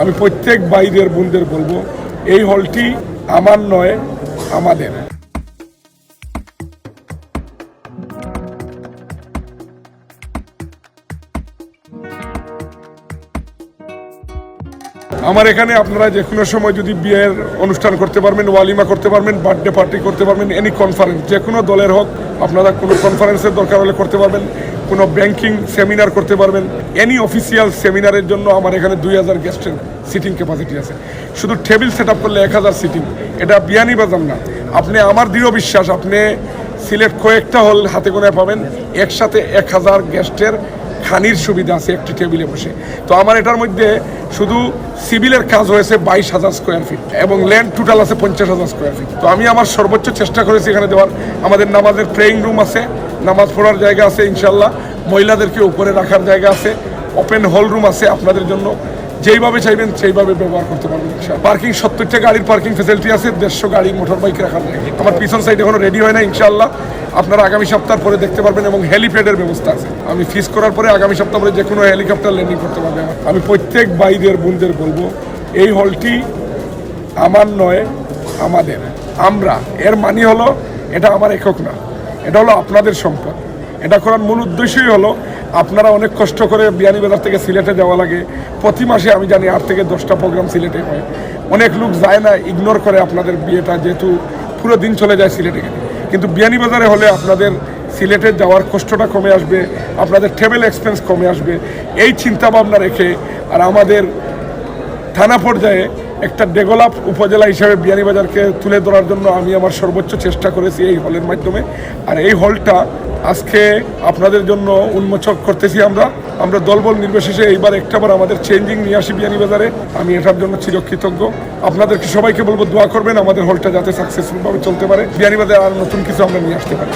আমি প্রত্যেক বাইরের বোনদের বলব এই হলটি আমার নয় আমাদের। আমার এখানে আপনারা যে কোনো সময় যদি বিয়ের অনুষ্ঠান করতে পারবেন, ওয়ালিমা করতে পারবেন বার্থডে পার্টি করতে পারবেন এনি কনফারেন্স যে কোনো দলের হোক, আপনারা কোনো কনফারেন্সের দরকার হলে করতে পারবেন, কোনো ব্যাংকিং সেমিনার করতে পারবেন এনি অফিসিয়াল সেমিনারের জন্য আমার এখানে দুই হাজার গেস্টের সিটিং ক্যাপাসিটি আছে। শুধু টেবিল সেট আপ করলে এক হাজার সিটিং এটা বিয়ানি বাজার না। আপনি আমার দৃঢ় বিশ্বাস, আপনি সিলেট কয়েকটা হল হাতে গোনায় পাবেন, একসাথে এক হাজার গেস্টের খানির সুবিধা আছে, একটি টেবিলে বসে। তো আমার এটার মধ্যে শুধু সিভিলের কাজ হয়েছে বাইশ হাজার স্কোয়ার ফিট এবং ল্যান্ড টোটাল আছে পঞ্চাশ হাজার স্কোয়ার ফিট তো আমি আমার সর্বোচ্চ চেষ্টা করেছি এখানে দেওয়ার। আমাদের নামাজের প্রেয়িং রুম আছে, নামাজ পড়ার জায়গা আছে ইনশাল্লাহ মহিলাদেরকে উপরে রাখার জায়গা আছে ওপেন হল রুম আছে আপনাদের জন্য। যেইভাবে চাইবেন সেইভাবে ব্যবহার করতে পারবেন পার্কিং সত্তরটা গাড়ির পার্কিং ফেসিলিটি আছে, দেড়শো গাড়ি মোটর বাইক রাখার জায়গা। আমার পিছন সাইড এখনও রেডি হয় না ইনশাল্লাহ আপনারা আগামী সপ্তাহ পরে দেখতে পারবেন এবং হেলিপ্যাডের ব্যবস্থা আছে। আমি ফিস করার পরে আগামী সপ্তাহ পরে যে কোনো হেলিকপ্টার ল্যান্ডিং করতে পারবে। আমি প্রত্যেক ভাইদের, বোনদের বলব, এই হলটি আমার নয়, আমাদের। আমরা। এর মানে হলো, এটা আমার একক না। এটা হলো আপনাদের সম্পদ। এটা করার মূল উদ্দেশ্যই হলো, আপনারা অনেক কষ্ট করে বিয়ানীবাজার থেকে সিলেটে যাওয়া লাগে। প্রতি মাসে আমি জানি আট থেকে দশটা প্রোগ্রাম সিলেটে হয়। অনেক লোক যায় না ইগনোর করে আপনাদের বিয়েটা, যেহেতু পুরো দিন চলে যায় সিলেটে গেলে। কিন্তু বিয়ানীবাজারে হলে আপনাদের সিলেটে যাওয়ার কষ্টটা কমে আসবে, আপনাদের ট্রেভেল এক্সপেন্স কমে আসবে, এই চিন্তা ভাবনা রেখে আর আমাদের থানা পর্যায়ে একটা ডেভেলপ উপজেলা হিসাবে বিয়ানীবাজারকে তুলে ধরার জন্য আমি আমার সর্বোচ্চ চেষ্টা করেছি এই হলের মাধ্যমে। আর এই হলটা আজকে আপনাদের জন্য উন্মোচক করতেছি আমরা। আমরা দলবল নির্বিশেষে এইবার একটাবার আমাদের চেঞ্জিং নিয়ে আসি বিয়ানীবাজারে আমি এটার জন্য চিরকৃতজ্ঞ। আপনাদেরকে সবাইকে বলব, দোয়া করবেন, আমাদের হলটা যাতে সাকসেসফুলভাবে চলতে পারে। বিয়ানীবাজারে আর নতুন কিছু আমরা নিয়ে আসতে পারি।